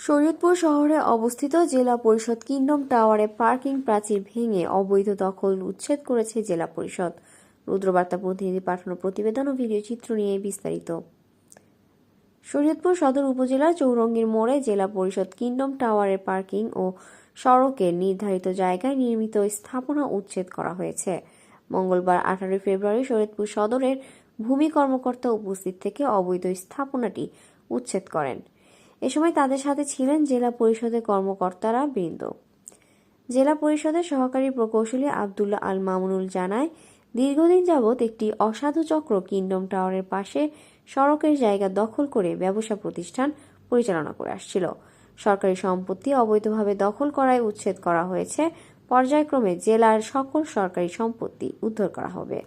শরীয়তপুর শহরে অবস্থিত জেলা পরিষদ কিংডম টাওয়ারে পার্কিং প্রাচীর ভেঙে অবৈধ দখল উচ্ছেদ করেছে জেলা পরিষদ। রুদ্রবার্তা প্রতিনিধি পাঠানো প্রতিবেদন ও ভিডিও চিত্র নিয়ে বিস্তারিত। শরীয়তপুর সদর উপজেলার চৌরঙ্গীর মোড়ে জেলা পরিষদ কিংডম টাওয়ারের পার্কিং ও সড়কের নির্ধারিত জায়গায় নির্মিত স্থাপনা উচ্ছেদ করা হয়েছে। মঙ্গলবার আঠারোই ফেব্রুয়ারি শরীয়তপুর সদরের ভূমি কর্মকর্তা উপস্থিত থেকে অবৈধ স্থাপনাটি উচ্ছেদ করেন। এ সময় তাদের সাথে ছিলেন জেলা পরিষদের কর্মকর্তারা বৃন্দ। জেলা পরিষদের সহকারী প্রকৌশলী আবদুল্লাহ আল মামুনুল জানায়, দীর্ঘদিন যাবৎ একটি অসাধু চক্র কিংডম টাওয়ারের পাশে সড়কের জায়গা দখল করে ব্যবসা প্রতিষ্ঠান পরিচালনা করে আসছিল। সরকারি সম্পত্তি অবৈধভাবে দখল করায় উচ্ছেদ করা হয়েছে। পর্যায়ক্রমে জেলার সকল সরকারি সম্পত্তি উদ্ধার করা হবে।